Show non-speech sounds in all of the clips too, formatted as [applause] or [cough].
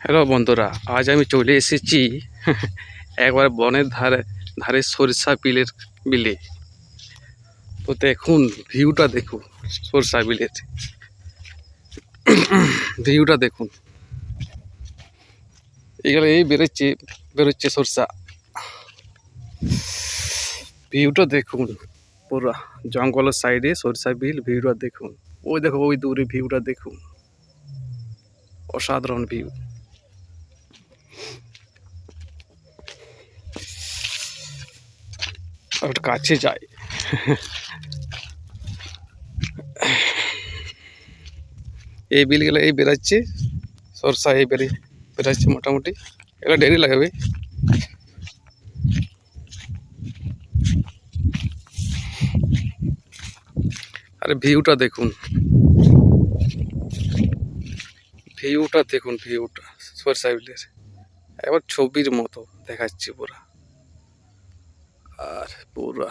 Hello বন্ধুরা, আজ আমি চলে এসেছি [laughs] একবার বনের ধারে ধারে সরিষা বিলের বিলে। তো দেখুন, ভিউটা দেখুন, সরিষা বিলের। [clears throat] ভিউটা দেখুন। এগুলো এই বেরোচ্ছে বেরোচ্ছে সরষা। ভিউটা দেখুন, পুরো জঙ্গলের সাইডে সরিষা বিল, ভিউটা দেখুন। ওই দেখো, ওই দূরে ভিউটা দেখুন। অসাধারণ ভিউ। একটু কাছে যাই এই বিলগুলো এই বেরাচ্ছে সরষা এই বেরিয়ে বেরাচ্ছে মোটামুটি এগুলো দেরি লাগবে আরে ভিউটা দেখুন ভিউটা দেখুন ভিউটা সরষা বিলের এবার ছবির মতো দেখাচ্ছি পুরা। আর পুরা।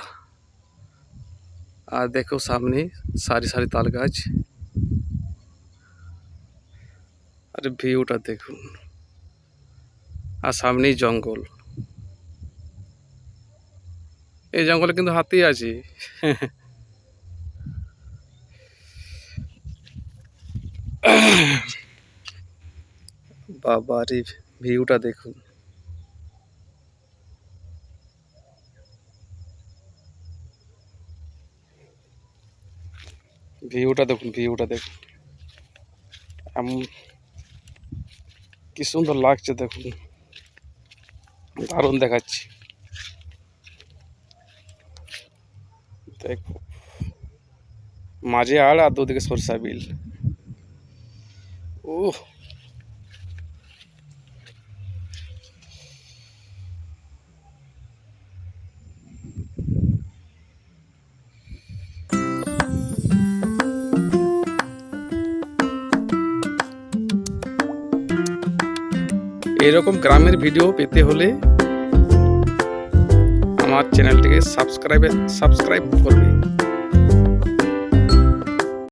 আর দেখো সামনে সারি সারি তাল গাছ। আর ভিউটা দেখুন। আর সামনেই জঙ্গল। এই জঙ্গলে কিন্তু হাতি আছে। বাবারে। ভিউটা দেখুন। ভিউটা দেখুন ভিউটা দেখুন। এমন কি সুন্দর লাগছে দেখুন। দারুণ দেখাচ্ছি। দেখো মাঝে আড় আর দুদিকে সরষা বিল। ও এরকম গ্রামের ভিডিও পেতে হলে আমার চ্যানেলটিকে সাবস্ক্রাইবে সাবস্ক্রাইব করবে।